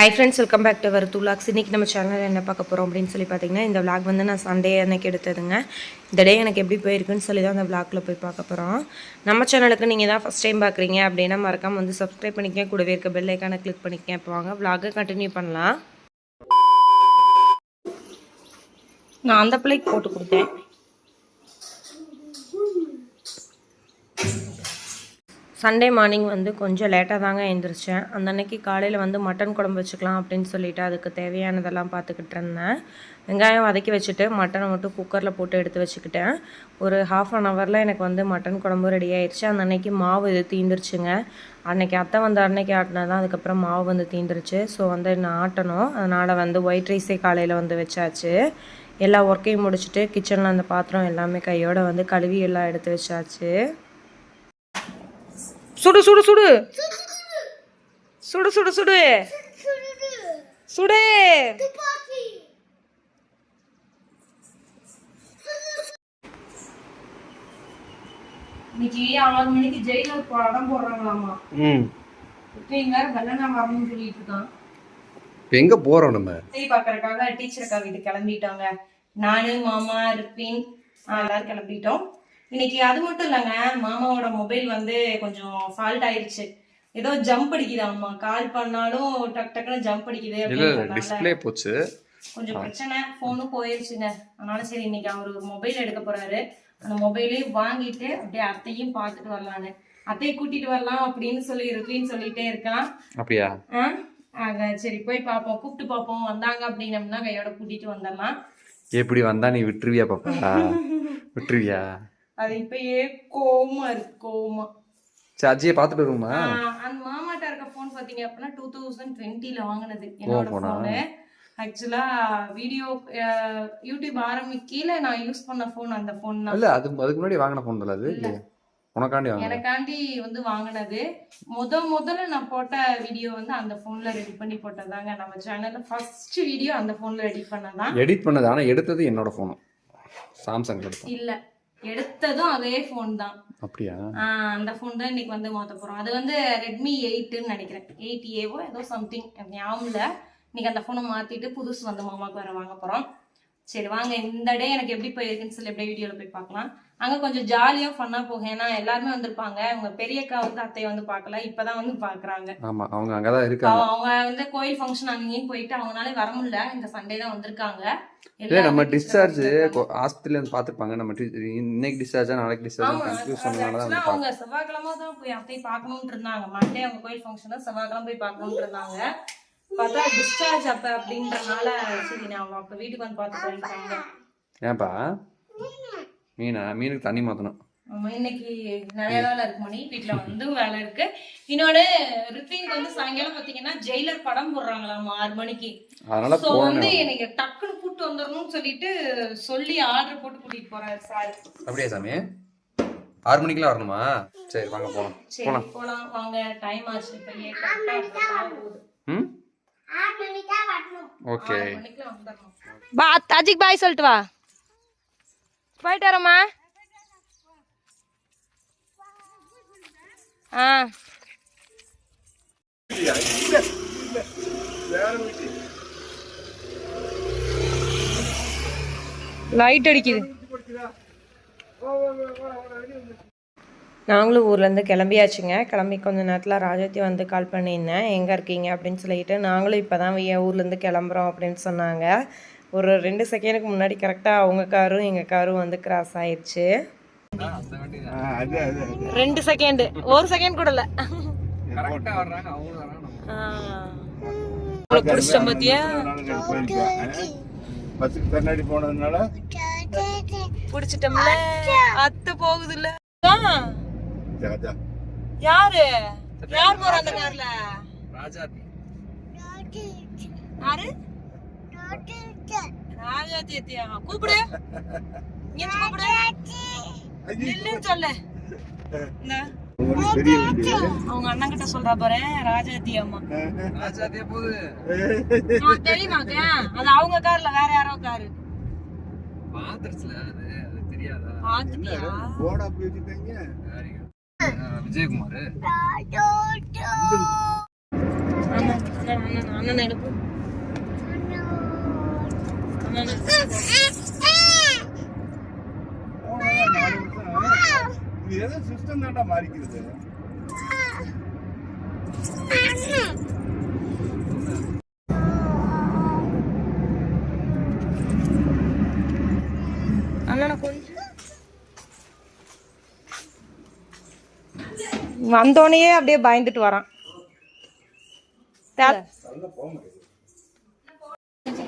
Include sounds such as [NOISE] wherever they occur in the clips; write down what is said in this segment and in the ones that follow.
Hi friends welcome back to our two logs இன்றைக்கி நம்ம சேனலில் என்ன பார்க்க போகிறோம் அப்படின்னு சொல்லி பார்த்தீங்கன்னா இந்த விளாக் வந்து நான் சண்டே அன்னைக்கு எடுத்ததுங்க. இந்த டே எனக்கு எப்படி போயிருக்குன்னு சொல்லி தான் அந்த vlogல போய் பார்க்க போகிறோம் நம்ம சேனலுக்கு நீங்கள் தான் ஃபஸ்ட் டைம் பார்க்குறீங்க அப்படின்னா மறக்காமல் வந்து சப்ஸ்கிரைப் பண்ணிக்க கூடவே இருக்க பெல் ஐக்கானை கிளிக் பண்ணிக்க இப்போ வாங்க விளாகை கண்டினியூ பண்ணலாம். நான் அந்த பிள்ளைக்கு போட்டு கொடுத்தேன். சண்டே மார்னிங் வந்து கொஞ்சம் லேட்டாக தாங்க எழுந்திரிச்சேன் அந்த அன்னைக்கு காலையில் வந்து மட்டன் குழம்பு வச்சுக்கலாம் அப்படின்னு சொல்லிட்டு அதுக்கு தேவையானதெல்லாம் பார்த்துக்கிட்டு இருந்தேன். வெங்காயம் வதக்கி வச்சுட்டு மட்டனை மட்டும் குக்கரில் போட்டு எடுத்து வச்சுக்கிட்டேன். ஒரு ஹாஃப் அன் ஹவரில் எனக்கு வந்து மட்டன் குழம்பு ரெடி ஆயிடுச்சு அந்த அன்னைக்கு மாவு இது தீந்துருச்சுங்க. அன்னைக்கு அத்தை வந்து அன்னைக்கு ஆட்டினா தான் அதுக்கப்புறம் மாவு வந்து தீந்துருச்சு. ஸோ வந்து நான் ஆட்டணும். அதனால் வந்து ஒயிட் ரைஸே காலையில் வந்து வச்சாச்சு. எல்லா ஒர்க்கையும் முடிச்சுட்டு கிச்சனில் அந்த பாத்திரம் எல்லாமே கையோடு வந்து கழுவி எல்லாம் எடுத்து வச்சாச்சு. சுடு சுடு சுடு. சுடு சுடு சுடு. சுடு. இன்னைக்கு ஆறு மணிக்கு ஜெயிலர் படம் போடுறாங்களாமா? ம். இப்போ இங்க வேற வெள்ளனா வரணும்னு சொல்லிட்டு இருக்கான். இப்போ எங்கே போகிறோம் நம்ம? சரி பாக்குறதுக்காக டீச்சருக்காக வீட்டு கிளம்பிட்டோங்க. நானு மாமா ரிப்பின் எல்லாரும் கிளம்பிட்டோம். இன்னைக்கு அது மட்டும் இல்லைங்க மாமாவோட மொபைல் வந்து கொஞ்சம் ஃபால்ட் ஆயிருச்சு. ஏதோ ஜம்ப் அடிக்குதாம்மா கால் பண்ணாலும் டக் டக்குன்னு ஜம்ப் அடிக்குது டிஸ்பிளே போச்சு. கொஞ்சம் பிரச்சனை. ஃபோனும் போயிருச்சுங்க. அதனால சரி இன்னைக்கு அவர் ஒரு மொபைல் எடுக்க போறாரு. அந்த மொபைலையும் வாங்கிட்டு அப்படியே அத்தையும் பார்த்துட்டு வரலான்னு அத்தையை கூட்டிட்டு வரலாம் அப்படின்னு சொல்லி ரிப்பின்னு சொல்லிட்டே இருக்கான். அப்படியா? ஆக சரி போய் பார்ப்போம். கூப்பிட்டு பார்ப்போம். வந்தாங்க அப்படின்னம்னா கையோட கூட்டிட்டு வந்துடலாம். எப்படி வந்தா நீ விட்டுருவியா பாப்பா? [LAUGHS] விட்டுருவியா? அது இப்பயே கோவமா இருக்கு கோவமா. சரி அஜியை பார்த்துட்டு வருமா ஆ, அந்த மாமாட்ட இருக்க ஃபோன் பாத்தீங்க அப்படின்னா டூ தௌசண்ட் டுவெண்ட்டில வாங்கினது என்னோட போனா? ஃபோனு ஆக்சுவலா வீடியோ யூடியூப் ஆரம்பிக்கல நான் யூஸ் பண்ண ஃபோன் அந்த ஃபோன் தான். இல்லை அது அதுக்கு முன்னாடி வாங்கின ஃபோன் தான் அது? உனக்காண்டி எனக்காண்டி வந்து வாங்கினது. முத முதல்ல நான் போட்ட வீடியோ வந்து அந்த போன்ல ரெடி பண்ணி போட்டதாங்க. நம்ம சேனல்ல ஃபர்ஸ்ட் வீடியோ அந்த போன்ல ரெடி பண்ணதான். எடிட் பண்ணது ஆனால் எடுத்தது என்னோட ஃபோனு சாம்சங் இல்ல. எடுத்ததும் அதே ஃபோன் தான். அப்படியா? அந்த ஃபோன் தான் இன்னைக்கு வந்து மாத்த போறோம். அது வந்து ரெட்மி எயிட்டுன்னு நினைக்கிறேன். எயிட் ஏவோ ஏதோ சம்திங் ஞாபகம் இல்ல. இன்னைக்கு அந்த ஃபோனை மாத்திட்டு புதுசு வந்து மாமாக்கு வேற வாங்க போறோம். சரி வாங்க இந்த டே எனக்கு எப்படி போயிருக்குன்னு சொல்லி அப்படியே வீடியோல போய் பார்க்கலாம். அங்க கொஞ்சம் ஜாலியா ஃபன்னா போகும். ஏன்னா எல்லாருமே வந்திருப்பாங்க. உங்க பெரியக்கா வந்து அத்தையை வந்து பார்க்கல. இப்பதான் வந்து பாக்குறாங்க ஆமாம் அவங்க அங்கே தான் இருக்காங்க. அவ- அவங்க வந்து கோயில் ஃபங்க்ஷன் அங்கேயும் போயிட்டு அவங்களால வர முடியல. இந்த சண்டே தான் வந்திருக்காங்க. இல்லை நம்ம டிஸ்சார்ஜ். ஹாஸ்பிட்டல் வந்து பார்த்துருப்பாங்க. நம்ம இன்னைக்கு டிஸ்சார்ஜா நாளைக்கு டிஸ்சார்ஜ் கன்ஃபியூஷனால தான் அவங்க செவ்வாய்க்கிழமை தான் போய் அத்தை பார்க்கணும்னு இருந்தாங்க. மண்டே அவங்க கோயில் ஃபங்க்ஷன் செவ்வாய்க்கிழமை போய் பார்க்கணும்னு இருந்தாங்க. பார்த்தா டிஸ்சார்ஜ் அப்ப அப்படின்றனால சரி நான் அப்ப வீட்டுக்கு வந்து பார்த்து போயிருக்காங்க ஏன்பா? மீனா மீனுக்கு தண்ணி ஆமா இன்னைக்கு நிறைய வேலை இருக்கு மணி. வீட்டுல வந்து வேலை இருக்கு. இன்னொன்னு ரித்விக்கு வந்து சாயங்காலம் பாத்தீங்கன்னா ஜெயிலர் படம் போடுறாங்களாமா ஆறு மணிக்கு. அதனால சோ வந்து எனக்கு டக்குன்னு கூட்டு வந்துடணும்னு சொல்லிட்டு சொல்லி ஆர்டர் போட்டு கூட்டிட்டு போறாரு சார் அப்படியா சாமி? ஆறு மணிக்கெல்லாம் வரணுமா? சரி வாங்க போகலாம் சரி போலாம். போலாம். வாங்க டைம் ஆச்சு. ம்? ஓகே பா அஜிக் பாய் சொல்லிட்டு வா போயிட்டு வரமா ஆ லைட் அடிக்குது நாங்களும் ஊர்லேருந்து கிளம்பியாச்சுங்க. கிளம்பி கொஞ்ச நேரத்தில் ராஜாத்தி வந்து கால் பண்ணியிருந்தேன். எங்கே இருக்கீங்க? அப்படின்னு சொல்லிட்டு நாங்களும் இப்போ தான் ஊர்லேருந்து கிளம்புறோம் அப்படின்னு சொன்னாங்க. ஒரு ரெண்டு செகண்டுக்கு முன்னாடி கரெக்டாக அவங்க காரும் எங்கள் காரும் வந்து கிராஸ் ஆயிடுச்சு ரெண்டு செகண்ட் ஒரு செகண்ட் கூட இல்லை. பிடிச்சிட்டோம் பார்த்தியா பஸ்ஸுக்கு கண்ணாடி போனதுனால பிடிச்சிட்டோம்ல. அத்தை போகுது இல்ல ஜாஜா யாரு? யார் போற அந்த கார்ல? ராஜா யாரு? ராஜா தேத்தியா கூப்பிடு. இங்க கூப்பிடு. நில்லுன்னு சொல்லு. அவங்க அண்ணன் கிட்ட சொல்றா பாரு ராஜாத்தி அம்மா. ராஜாதே போகுது. ஆ, தெரியுமாக்க அது? அவங்க கார்ல வேற யாரோ காரு. பாத்திரத்துல அது தெரியாதா? பாத்துட்டியா? போர்டா போய் வச்சுட்டாங்க விஜயகுமார் அண்ணன் அண்ணன் அண்ணன் அண்ணன் எடுப்பு. இது ஏதோ சிஸ்டம் தான்டா மாறிக்கிறது அண்ணனை கொஞ்சம் வந்தோடனே அப்படியே பயந்துட்டு வரான்.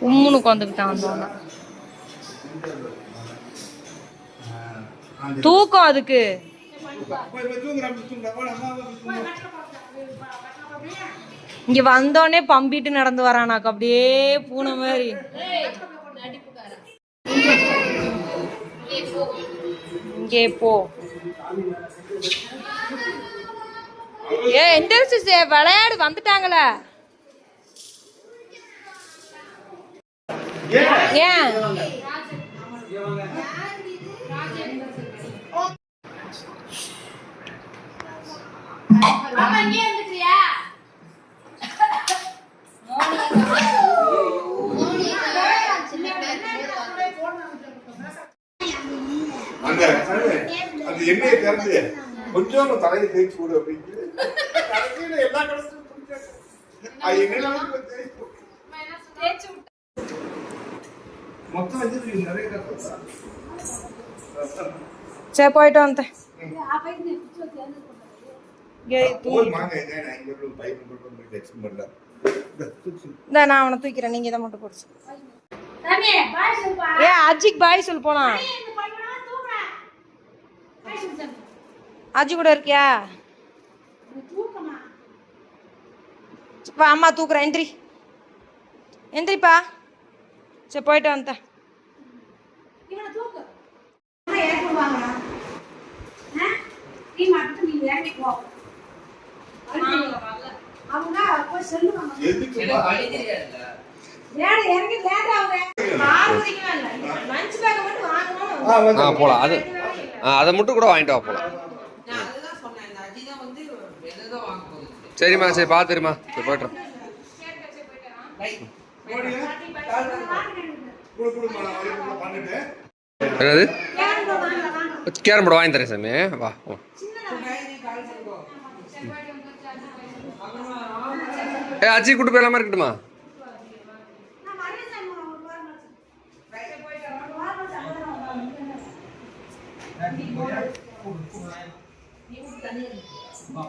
உம்முன்னு உட்காந்துக்கிட்டான் தூக்கம் அதுக்கு. இங்க வந்தோடனே பம்பிட்டு நடந்து வரானாக்கு அப்படியே பூனை மாதிரி. இங்கே போ. ஏ எந்திரிச்சு சே- விளையாடு வந்துட்டாங்களே. ஏன்? அந்த அந்த எண்ணெயை திறந்து கொஞ்சம் தலையை தேய்ச்சி விடு அப்படின்னு கடைசியில எல்லா கடைசியும் குடிச்சாச்சு. அது எண்ணெயில வந்து தேய்ச்சி விட்டு. மொத்தம் வந்து நிறைய கஷ்டம் சரி போயிட்டு வந்தேன் இங்க போய் வாங்க என்ன நான் இங்க ஒரு பைப் போட்டு வந்து டெக்ஸ்ட் பண்ணல இந்த தூக்கு. இந்த நான் அவனை தூக்கிறேன் நீங்க இதை மட்டும் போடுச்சு ஏ அஜிக்கு பாய் சொல்லு போலாம் அஜி கூட இருக்கியா வா அம்மா தூக்குறேன். எந்திரி. எந்திரிப்பா. சரி போயிட்டு வந்தேன். போலாம். அதை மட்டும் கூட வாங்கிட்டு வா போலாம். சரிம்மா சரி பார்த்துருமா சரி போய்ட்டுறேன் என்னது? கேரம் போர்டு வாங்கி தரேன் சாமி. வா ஏ அச்சி கூட்டு போயிடலாமா இருக்கட்டுமா? ஆ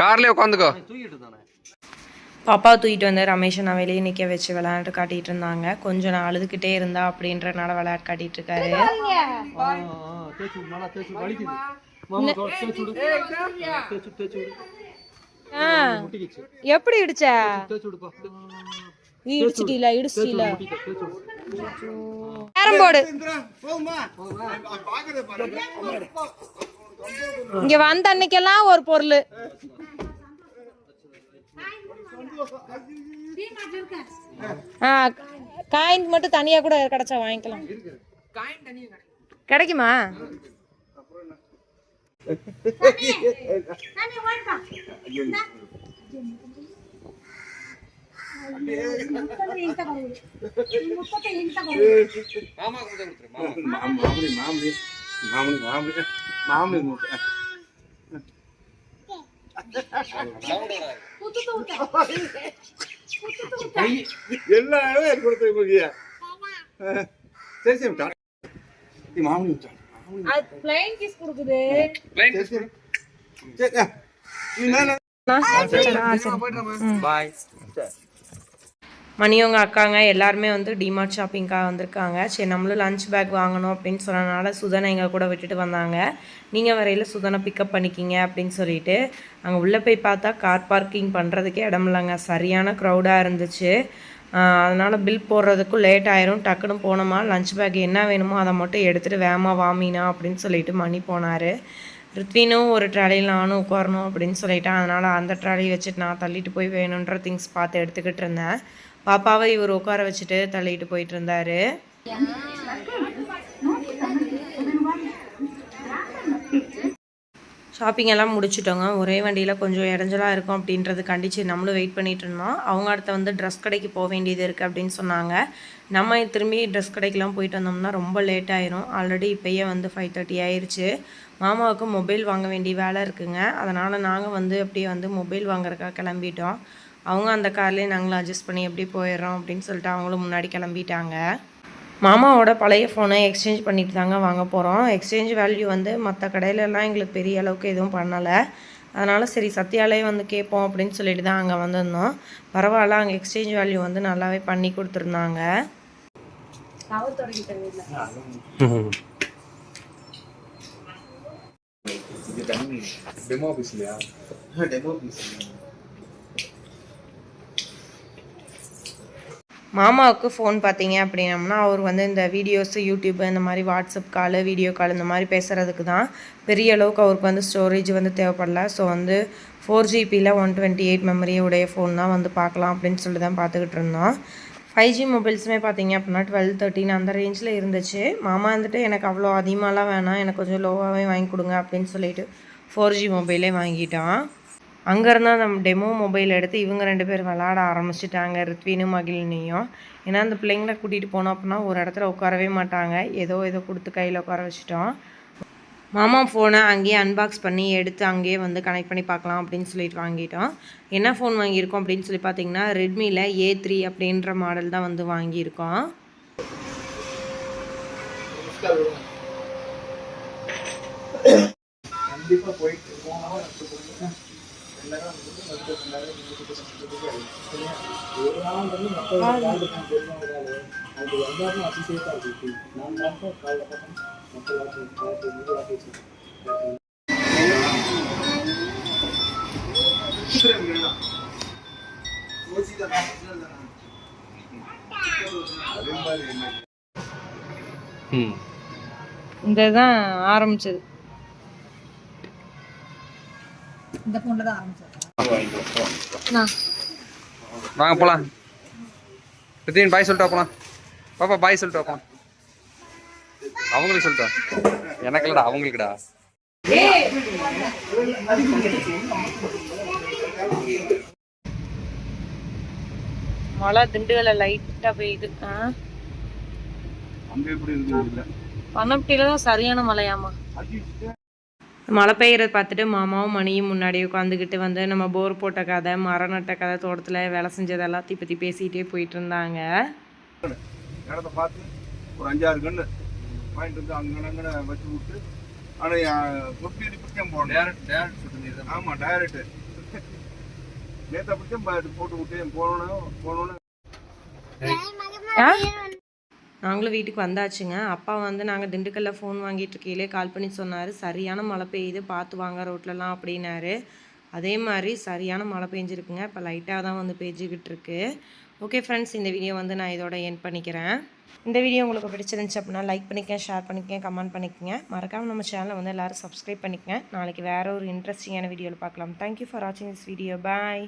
கார்லயே உட்காந்துக்கோ பாப்பா தூக்கிட்டு வந்து ரமேஷை நான் வெளியே நிற்க வச்சு விளையாட்டு காட்டிட்டு இருந்தாங்க. கொஞ்சம் நான் அழுதுகிட்டே இருந்தா அப்படின்றனால விளையாட்டு காட்டிட்டு இருக்காரு. எப்படி இடிச்ச? இடிச்சிட்டீல இடிச்சிட்டீல. Carrom board. இங்க வந்த அன்னைக்கெல்லாம் ஒரு பொருள். ஆ காயின் மட்டும் தனியா கூட கிடைச்சா வாங்கிக்கலாம். கிடைக்குமா? மாமடி, மாமடி, மாமடி, மாமடி, மாமடி மூட்டை. எல்லாமே கொடுத்து கொடுக்கியா சரி சரி. அது பிளைன் கிஸ் கொடுக்குது சரி பாய் மணியவங்க அக்காங்க எல்லாருமே வந்து டிமார்ட் ஷாப்பிங்காக வந்திருக்காங்க. சரி நம்மளும் லஞ்ச் பேக் வாங்கணும் அப்படின்னு சொன்னனால சுதனை எங்கள் கூட விட்டுட்டு வந்தாங்க. நீங்கள் வரையில் சுதனை பிக்கப் பண்ணிக்கிங்க அப்படின்னு சொல்லிட்டு அங்கே உள்ளே போய் பார்த்தா கார் பார்க்கிங் பண்ணுறதுக்கே இடம் இல்லைங்க. சரியான க்ரௌடாக இருந்துச்சு. அதனால் பில் போடுறதுக்கும் லேட் ஆயிரும். டக்குன்னு போனோமா லஞ்ச் பேக் என்ன வேணுமோ அதை மட்டும் எடுத்துகிட்டு வேமா வாமினா அப்படின்னு சொல்லிட்டு மணி போனார். ரித்வினும் ஒரு ட்ராலியில் நானும் உட்காரணும் அப்படின்னு சொல்லிட்டேன். அதனால் அந்த ட்ராலி வச்சுட்டு நான் தள்ளிட்டு போய் வேணுன்ற திங்ஸ் பார்த்து எடுத்துக்கிட்டு இருந்தேன். பாப்பாவை இவர் உட்கார வச்சுட்டு தள்ளிட்டு போயிட்டு இருந்தாரு. ஷாப்பிங் எல்லாம் முடிச்சுட்டோங்க. ஒரே வண்டியில் கொஞ்சம் இடைஞ்சலாக இருக்கும் அப்படின்றது கண்டிச்சு நம்மளும் வெயிட் பண்ணிட்டு இருந்தோம். அவங்க அடுத்த வந்து ட்ரெஸ் கடைக்கு போக வேண்டியது இருக்குது அப்படின்னு சொன்னாங்க. நம்ம திரும்பி ட்ரெஸ் கடைக்கெலாம் போயிட்டு வந்தோம்னா ரொம்ப லேட் ஆயிரும். ஆல்ரெடி இப்போயே வந்து ஃபைவ் தேர்ட்டி ஆயிடுச்சு மாமாவுக்கு மொபைல் வாங்க வேண்டிய வேலை இருக்குங்க. அதனால் நாங்கள் வந்து அப்படியே வந்து மொபைல் வாங்குறதுக்காக கிளம்பிட்டோம். அவங்க அந்த கார்லேயே நாங்களும் அட்ஜஸ்ட் பண்ணி எப்படி போயிடுறோம் அப்படின்னு சொல்லிட்டு அவங்களும் முன்னாடி கிளம்பிட்டாங்க. மாமாவோட பழைய ஃபோனை எக்ஸ்சேஞ்ச் பண்ணிட்டு தாங்க வாங்க போகிறோம் எக்ஸ்சேஞ்ச் வேல்யூ வந்து மற்ற கடையிலலாம் எங்களுக்கு பெரிய அளவுக்கு எதுவும் பண்ணலை. அதனால் சரி சத்யாலே வந்து கேட்போம் அப்படின்னு சொல்லிட்டு தான் அங்கே வந்திருந்தோம். பரவாயில்ல அங்கே எக்ஸ்சேஞ்ச் வேல்யூ வந்து நல்லாவே பண்ணி கொடுத்துருந்தாங்க. டெமோ ஆஃபீஸ்லையா டெமோ பீஸ் மாமாவுக்கு ஃபோன் பார்த்தீங்க அப்படின்னம்னா அவர் வந்து இந்த வீடியோஸ் யூடியூப் இந்த மாதிரி வாட்ஸ்அப் கால் வீடியோ கால் இந்த மாதிரி பேசுகிறதுக்கு தான் பெரிய அளவுக்கு அவருக்கு வந்து ஸ்டோரேஜ் வந்து தேவைப்படல. ஸோ வந்து ஃபோர் ஜிபியில் ஒன் டுவெண்ட்டி எயிட் மெமரியுடைய ஃபோன் தான் வந்து பார்க்கலாம் அப்படின்னு சொல்லி தான் பார்த்துக்கிட்டு இருந்தோம். ஃபைவ் ஜி மொபைல்ஸுமே பார்த்தீங்க அப்படின்னா டுவெல் தேர்ட்டின் அந்த ரேஞ்சில் இருந்துச்சு. மாமா வந்துட்டு எனக்கு அவ்வளோ அதிகமாகலாம் வேணாம். எனக்கு கொஞ்சம் லோவாகவே வாங்கி கொடுங்க அப்படின்னு சொல்லிட்டு ஃபோர் ஜி மொபைலே வாங்கிட்டான். அங்கேருந்து நம்ம டெமோ மொபைல் எடுத்து இவங்க ரெண்டு பேர் விளாட ஆரம்பிச்சிட்டாங்க ரித்வினும் மகிழினியும். ஏன்னா அந்த பிள்ளைங்கள கூட்டிகிட்டு போனோம் அப்படின்னா ஒரு இடத்துல உட்காரவே மாட்டாங்க. ஏதோ ஏதோ கொடுத்து கையில் உட்கார வச்சிட்டோம். மாமா ஃபோனை அங்கேயே அன்பாக்ஸ் பண்ணி எடுத்து அங்கேயே வந்து கனெக்ட் பண்ணி பார்க்கலாம் அப்படின்னு சொல்லிட்டு வாங்கிட்டோம். என்ன ஃபோன் வாங்கியிருக்கோம் அப்படின்னு சொல்லி பார்த்தீங்கன்னா ரெட்மியில் ஏ த்ரீ அப்படின்ற மாடல் தான் வந்து வாங்கியிருக்கோம். கண்டிப்பாக போயிட்டு அது எல்லாரும் ஆரம்பிச்சது. நான் காலைல பார்த்தேன் வாட்டி இந்த தான் ஆரம்பிச்சது வாங்க போகலாம் ரித்தின் பாய் சொல்லிட்டு போலாம். பாப்பா பாய் சொல்லிட்டு வா போலாம். அவங்களுக்கு சொல்லிட்டு. எனக்கு இல்லடா அவங்களுக்குடா. மழை திண்டுகளை லைட்டாக பெய்யுது. ஆ? அங்க எப்படி இருக்குது இல்ல பனப்பட்டியில தான் சரியான மழையாமா மழை பெய்யறத பார்த்துட்டு மாமாவும் மணியும் முன்னாடி உட்காந்துக்கிட்டு வந்து நம்ம போர் போட்ட கதை மரம் நட்ட கதை தோட்டத்தில் வேலை செஞ்சது எல்லாத்தையும் பற்றி பேசிகிட்டே போயிட்டு இருந்தாங்க. இடத்த பார்த்து ஒரு அஞ்சாறு கண்ணு வாங்கிட்டு வந்து அங்கே அங்கே வச்சு விட்டு ஆனால் தொட்டி பிடிச்சம் போகணும் டேரக்ட் டேரக்ட் ஆமாம் டேரக்ட் நேற்று பிடிச்சம் போட்டு விட்டு போனோன்னு போனோன்னு. ஆ? நாங்களும் வீட்டுக்கு வந்தாச்சுங்க. அப்பா வந்து நாங்கள் திண்டுக்கல்ல ஃபோன் வாங்கிட்டு இருக்கையிலே கால் பண்ணி சொன்னார். சரியான மழை பெய்யுது பார்த்து வாங்க ரோட்லலாம் அப்படின்னாரு. அதே மாதிரி சரியான மழை பெஞ்சிருக்குங்க. இப்போ லைட்டாக தான் வந்து பெஞ்சிக்கிட்டு இருக்கு. ஓகே ஃப்ரெண்ட்ஸ் இந்த வீடியோ வந்து நான் இதோட என் பண்ணிக்கிறேன். இந்த வீடியோ உங்களுக்கு பிடிச்சிருந்துச்சு அப்படின்னா லைக் பண்ணிக்கங்க ஷேர் பண்ணிக்கங்க கமெண்ட் பண்ணிக்கங்க. மறக்காமல் நம்ம சேனலை வந்து எல்லோரும் சப்ஸ்கிரைப் பண்ணிக்கங்க. நாளைக்கு வேறு ஒரு இன்ட்ரெஸ்டிங்கான வீடியோவில் பார்க்கலாம். தேங்க்யூ ஃபார் வாட்சிங் திஸ் வீடியோ பாய்